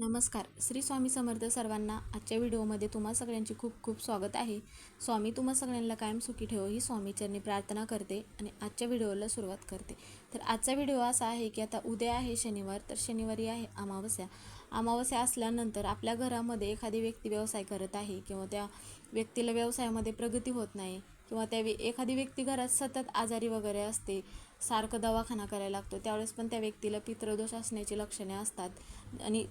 नमस्कार. श्री स्वामी समर्थ सर्वांना आजच्या व्हिडिओमध्ये तुम्हा सगळ्यांची खूप खूप स्वागत आहे. स्वामी तुम्हा सगळ्यांना कायम सुखी ठेवो ही स्वामीचरणी प्रार्थना करते आणि आजच्या व्हिडिओला सुरुवात करते. तर आजचा व्हिडिओ असा आहे की आता उद्या आहे शनिवार तर शनिवारी आहे अमावस्या. अमावस्या असल्यानंतर आपल्या घरामध्ये एखादी व्यक्ती व्यवसाय करत आहे किंवा त्या व्यक्तीला व्यवसायामध्ये प्रगती होत नाही किंवा त्या एखादी व्यक्ती घरात सतत आजारी वगैरे असते सारखं दवाखाना करायला लागतो त्यावेळेस पण त्या व्यक्तीला पितृदोष असण्याची लक्षणे असतात आणि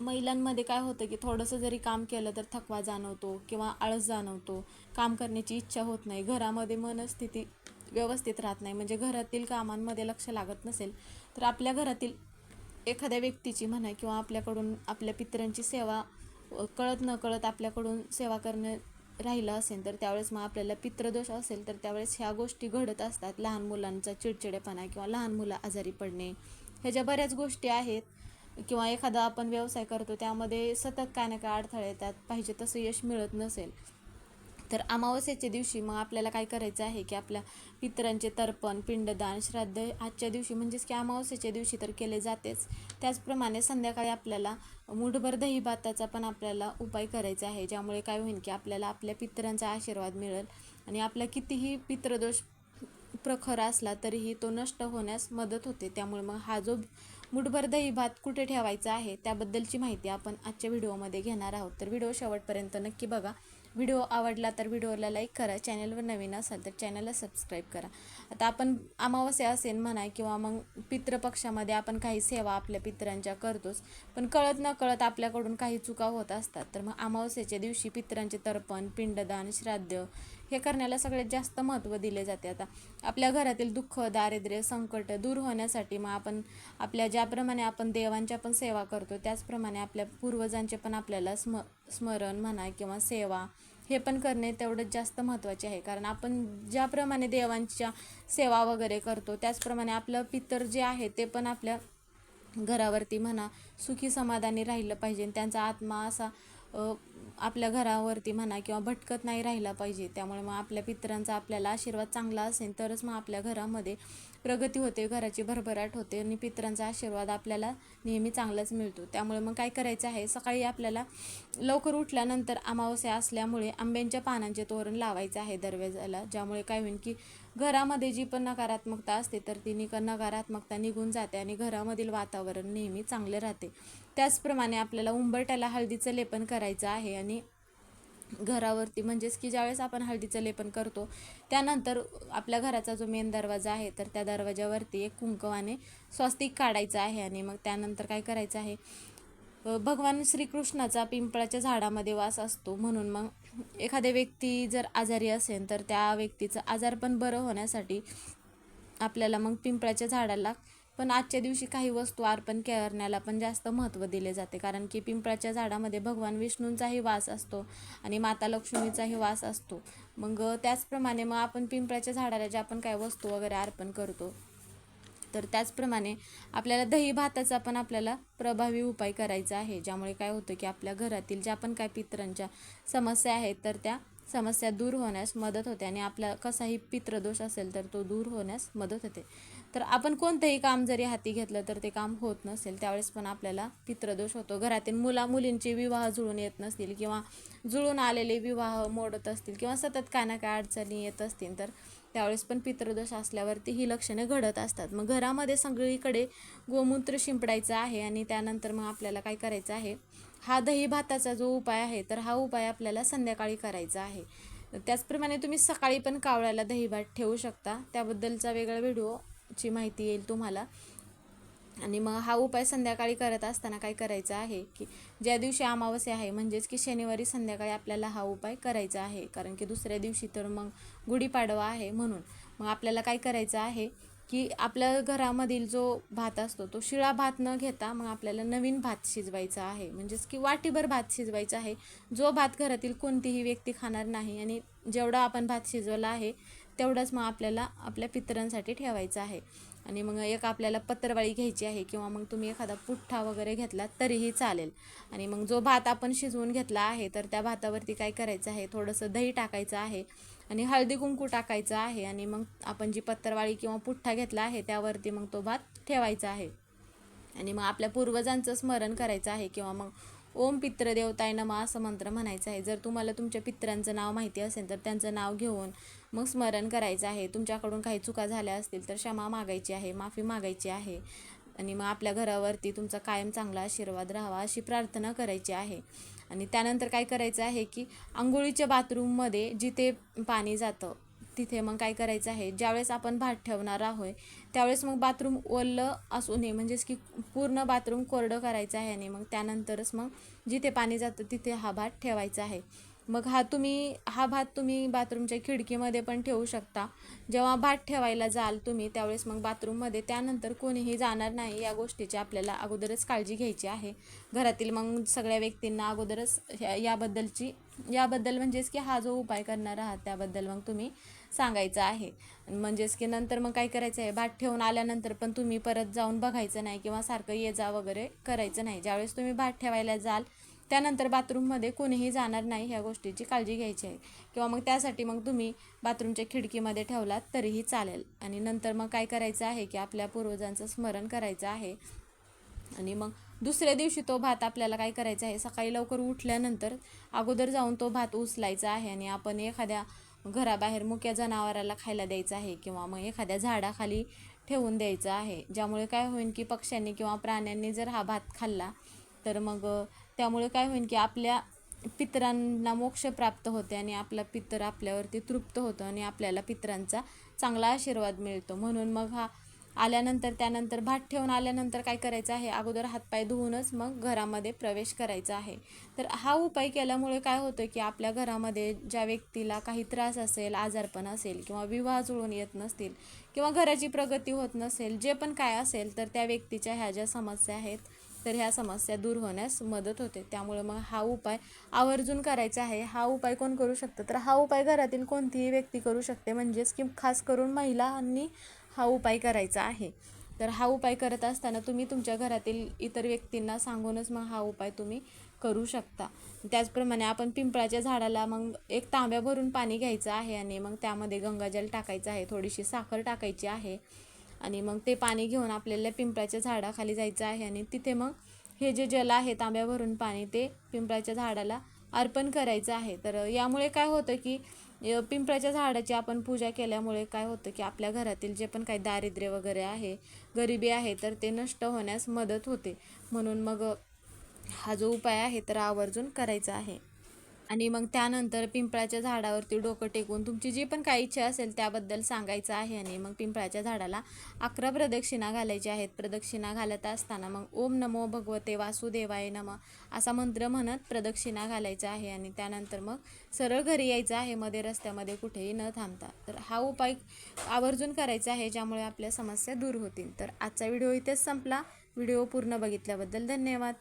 महिलांमध्ये काय होतं की थोडंसं जरी काम केलं तर थकवा जाणवतो किंवा आळस जाणवतो. काम करण्याची इच्छा होत नाही. घरामध्ये मनस्थिती व्यवस्थित राहत नाही. म्हणजे घरातील कामांमध्ये लक्ष लागत नसेल तर आपल्या घरातील एखाद्या व्यक्तीची म्हणा किंवा आपल्याकडून आपल्या पितरांची सेवा कळत न कळत आपल्याकडून सेवा करणं राहिलं असेल तर त्यावेळेस मग आपल्याला पित्रदोष असेल तर त्यावेळेस ह्या गोष्टी घडत असतात. लहान मुलांचा चिडचिडेपणा किंवा लहान मुलं आजारी पडणे. ह्या ज्या बऱ्याच गोष्टी आहेत. किंवा एखादा आपण व्यवसाय करतो त्यामध्ये सतत काय ना काय अडथळे येतात पाहिजे तसं यश मिळत नसेल. तर अमावस्येच्या दिवशी मग आपल्याला काय करायचं आहे की आपल्या पितरांचे तर्पण पिंडदान श्राद्ध आजच्या दिवशी म्हणजेच की अमावस्येच्या दिवशी तर केले जातेच. त्याचप्रमाणे संध्याकाळी आपल्याला मुठभर दही भाताचा पण आपल्याला उपाय करायचा आहे ज्यामुळे काय होईल की आपल्याला आपल्या पितरांचा आशीर्वाद मिळेल आणि आपला कितीही पितृदोष प्रखर असला तरीही तो नष्ट होण्यास मदत होते. त्यामुळे मग हा जो मुठभर दही भात कुठे ठेवायचा आहे त्याबद्दलची माहिती आपण आजच्या व्हिडिओमध्ये घेणार आहोत. तर व्हिडिओ शेवटपर्यंत नक्की बघा. व्हिडिओ आवडला तर व्हिडिओला लाईक करा. चॅनलवर नवीन असाल तर चॅनलला सबस्क्राईब करा. आता आपण अमावस्या असेल म्हणा किंवा मग पितृपक्षामध्ये आपण काही सेवा आपल्या पितरांच्या करतोच. पण कळत न कळत आपल्याकडून काही चुका होत असतात. तर मग अमावस्येच्या दिवशी पितरांचे तर्पण पिंडदान श्राद्ध हे करण्याला सगळ्यात जास्त महत्त्व दिले जाते. आता आपल्या घरातील दुःख दारिद्र्य संकट दूर होण्यासाठी मग आपण आपल्या ज्याप्रमाणे आपण देवांच्या पण सेवा करतो त्याचप्रमाणे आपल्या पूर्वजांचे पण आपल्याला स्म स्मरण म्हणा किंवा सेवा हे पण करणे तेवढंच जास्त महत्त्वाचे आहे. कारण आपण ज्याप्रमाणे देवांच्या सेवा वगैरे करतो त्याचप्रमाणे आपलं पितर जे आहे ते पण आपल्या घरावरती म्हणा सुखी समाधानी राहिलं पाहिजे. त्यांचा आत्मा असा आपल्या घरावरती म्हणा किंवा भटकत नाही राहिला पाहिजे. त्यामुळे मग आपल्या पितरांचा आपल्याला आशीर्वाद चांगला असेल तरच मग आपल्या घरामध्ये प्रगती होते घराची भरभराट होते आणि पितरांचा आशीर्वाद आपल्याला नेहमी चांगलाच मिळतो. त्यामुळे मग काय करायचं आहे सकाळी आपल्याला लवकर उठल्यानंतर अमावस्या असल्यामुळे आंब्यांच्या पानांचे तोरण लावायचं आहे दरवाजाला. ज्यामुळे काय होईल की घरामध्ये जी पण नकारात्मकता असते तर ती निक नकारात्मकता निघून जाते आणि घरामधील वातावरण नेहमी चांगले राहते. त्याचप्रमाणे आपल्याला उंबरट्याला हळदीचं लेपन करायचं आहे. आहे आणि घरावरती म्हणजेच की ज्यावेळेस आपण हळदीचं लेपन करतो त्यानंतर आपल्या घराचा जो मेन दरवाजा आहे तर त्या दरवाजावरती एक कुंकवाने स्वस्तिक काढायचं आहे आणि मग त्यानंतर काय करायचं आहे भगवान श्रीकृष्णाचा पिंपळाच्या झाडामध्ये वास असतो. म्हणून मग एखाद्या व्यक्ती जर आजारी असेल तर त्या व्यक्तीचं आजारपण बरं होण्यासाठी आपल्याला मग पिंपळाच्या झाडाला पण आजच्या दिवशी काही वस्तू अर्पण करण्याला पण जास्त महत्त्व दिले जाते. कारण की पिंपळाच्या झाडामध्ये भगवान विष्णूंचाही वास असतो आणि माता लक्ष्मीचाही वास असतो. मग त्याचप्रमाणे मग आपण पिंपळाच्या झाडाला ज्या आपण काय वस्तू वगैरे अर्पण करतो तर त्याचप्रमाणे आपल्याला दही भाताचा पण आपल्याला प्रभावी उपाय करायचा आहे. ज्यामुळे काय होतं की आपल्या घरातील ज्या पण काय पितरांच्या समस्या आहेत तर त्या समस्या दूर होण्यास मदत होते आणि आपला कसाही पित्रदोष असेल तर तो दूर होण्यास मदत होते. तर आपण कोणतंही काम जरी हाती घेतलं तर ते काम होत नसेल त्यावेळेस पण आपल्याला पित्रदोष होतो. घरातील मुला मुलींचे विवाह जुळून येत नसतील किंवा जुळून आलेले विवाह मोडत असतील किंवा सतत काय ना काय अडचणी येत असतील तर त्यावेळेस पण पितृदोष असल्यावरती ही लक्षणे घडत असतात. मग घरामध्ये सगळीकडे गोमूत्र शिंपडायचं आहे आणि त्यानंतर मग आपल्याला काय करायचं आहे? हा दही भाताचा जो उपाय आहे तर हा उपाय आपल्याला संध्याकाळी करायचा आहे. त्याचप्रमाणे तुम्ही सकाळी पण कावळ्याला दही भात ठेवू शकता. त्याबद्दलचा वेगळा व्हिडिओची माहिती येईल तुम्हाला. आणि मग हा उपाय संध्याकाळी करत असताना काय करायचं आहे की ज्या दिवशी अमावस्या आहे म्हणजेच की शनिवारी संध्याकाळी आपल्याला हा उपाय करायचा आहे. कारण की दुसऱ्या दिवशी तर मग गुढीपाडवा आहे म्हणून. मग आपल्याला काय करायचं आहे की आपल्या घरामधील जो भात असतो तो शिळा भात न घेता मग आपल्याला नवीन भात शिजवायचा आहे. म्हणजेच की वाटीभर भात शिजवायचा आहे. जो भात घरातील कोणतीही व्यक्ती खाणार नाही आणि जेवढा आपण भात शिजवला आहे तेवढंच मग आपल्याला आपल्या पितरांसाठी ठेवायचं आहे. आणि मग एक आपल्याला पत्रवाळी घ्यायची आहे किंवा मग तुम्ही एखादा पुठ्ठा वगैरे घेतला तरीही चालेल. आणि मग जो भात आपण शिजवून घेतला आहे तर त्या भातावरती काय करायचं आहे? थोडंसं दही टाकायचं आहे. आणि हळदी कुंकू टाकायचं आहे आणि मग आपण जी पत्रवाळी किंवा पुठ्ठा घेतला आहे त्यावरती मग तो भात ठेवायचा आहे. आणि मग आपल्या पूर्वजांचं स्मरण करायचं आहे किंवा मग ओम पित्रदेवताय नम असं मंत्र म्हणायचं आहे. जर तुम्हाला तुमच्या पित्रांचं नाव माहिती असेल तर त्यांचं नाव घेऊन मग स्मरण करायचं आहे. तुमच्याकडून काही चुका झाल्या असतील तर क्षमा मागायची आहे माफी मागायची आहे. आणि मग आपल्या घरावरती तुमचा कायम चांगला आशीर्वाद राहावा अशी प्रार्थना करायची आहे. आणि त्यानंतर काय करायचं आहे की आंघोळीच्या बाथरूममध्ये जिथे पाणी जातं तिथे मग काय करायचं आहे ज्यावेळेस आपण भात ठेवणार आहोत त्यावेळेस मग बाथरूम ओलं असू नये म्हणजेच की पूर्ण बाथरूम कोरडं करायचं आहे आणि मग त्यानंतरच मग जिथे पाणी जातं तिथे हा भात ठेवायचा आहे. मग हा तुम्ही हा भात तुम्ही बाथरूमच्या खिडकीमध्ये पण ठेवू शकता. जेव्हा भात ठेवायला जाल तुम्ही त्यावेळेस मग बाथरूममध्ये त्यानंतर कोणीही जाणार नाही. या गोष्टीची आपल्याला अगोदरच काळजी घ्यायची आहे. घरातील मग सगळ्या व्यक्तींना अगोदरच ह्या- याबद्दलची याबद्दल म्हणजेच की हा जो उपाय करणार आहात त्याबद्दल मग तुम्ही सांगायचं आहे. म्हणजेच की नंतर मग काय करायचं आहे? भात ठेवून आल्यानंतर पण तुम्ही परत जाऊन बघायचं नाही किंवा सारखं ये जा वगैरे करायचं नाही. ज्यावेळेस तुम्ही भात ठेवायला जाल त्यानंतर बाथरूममध्ये कोणीही जाणार नाही ह्या गोष्टीची काळजी घ्यायची आहे. किंवा मग त्यासाठी मग तुम्ही बाथरूमच्या खिडकीमध्ये ठेवलात तरीही चालेल. आणि नंतर मग काय करायचं आहे की आपल्या पूर्वजांचं स्मरण करायचं आहे. आणि मग दुसऱ्या दिवशी तो भात आपल्याला काय करायचा आहे? सकाळी लवकर उठल्यानंतर अगोदर जाऊन तो भात उचलायचा आहे आणि आपण एखाद्या घराबाहेर मुक्या जनावराला खायला द्यायचा आहे किंवा मग एखाद्या झाडाखाली ठेवून द्यायचं आहे. ज्यामुळे काय होईल की पक्ष्यांनी किंवा प्राण्यांनी जर हा भात खाल्ला तर मग त्यामुळे काय होईल की आपल्या पितरांना मोक्ष प्राप्त होते आणि आपला पितर आपल्यावरती तृप्त होतं आणि आपल्याला पितरांचा चांगला आशीर्वाद मिळतो. म्हणून मग हा आल्यानंतर त्यानंतर भात ठेवून आल्यानंतर काय करायचं आहे? अगोदर हातपाय धुवूनच मग घरामध्ये प्रवेश करायचा आहे. तर हा उपाय केल्यामुळे काय होतं की आपल्या घरामध्ये ज्या व्यक्तीला काही त्रास असेल आजारपण असेल किंवा विवाह जुळून येत नसतील किंवा घराची प्रगती होत नसेल जे पण काय असेल तर त्या व्यक्तीच्या ह्या ज्या समस्या आहेत तर ह्या समस्या दूर होण्यास मदत होते. त्यामुळे मग हा उपाय आवर्जून करायचा आहे. हा उपाय कोण करू शकतं? तर हा उपाय घरातील कोणतीही व्यक्ती करू शकते. म्हणजेच की खास करून महिलांनी हा उपाय करायचा आहे. तर हा उपाय करत असताना तुम्ही तुमच्या घरातील इतर व्यक्तींना सांगूनच मग हा उपाय तुम्ही करू शकता. त्याचप्रमाणे आपण पिंपळाच्या झाडाला मग एक तांब्या भरून पाणी घ्यायचं आहे आणि मग त्यामध्ये गंगाजल टाकायचं आहे. थोडीशी साखर टाकायची आहे. आणि मग ते पाणी घेऊन आपल्याला पिंपळाच्या झाडाखाली जायचं आहे आणि तिथे मग हे जे जल आहे तांब्या भरून पाणी ते पिंपळाच्या झाडाला अर्पण करायचं आहे. तर यामुळे काय होतं की पिंपळाच्या झाडाची आपण पूजा केल्यामुळे काय होतं की आपल्या घरातील जे पण काही दारिद्र्य वगैरे आहे गरिबी आहे तर ते नष्ट होण्यास मदत होते. म्हणून मग हा जो उपाय आहे तर आवर्जून करायचा आहे. आणि मग त्यानंतर पिंपळाच्या झाडावरती डोकं टेकून तुमची जी पण काही इच्छा असेल त्याबद्दल सांगायचं आहे आणि मग पिंपळाच्या झाडाला अकरा प्रदक्षिणा घालायच्या आहेत. प्रदक्षिणा घालत असताना मग ओम नमो भगवते वासुदेवाय नम असा मंत्र म्हणत प्रदक्षिणा घालायचा आहे आणि त्यानंतर मग सरळ घरी यायचं आहे. मध्ये रस्त्यामध्ये कुठेही न थांबता. तर हा उपाय आवर्जून करायचा आहे ज्यामुळे आपल्या समस्या दूर होतील. तर आजचा व्हिडिओ इथेच संपला. व्हिडिओ पूर्ण बघितल्याबद्दल धन्यवाद.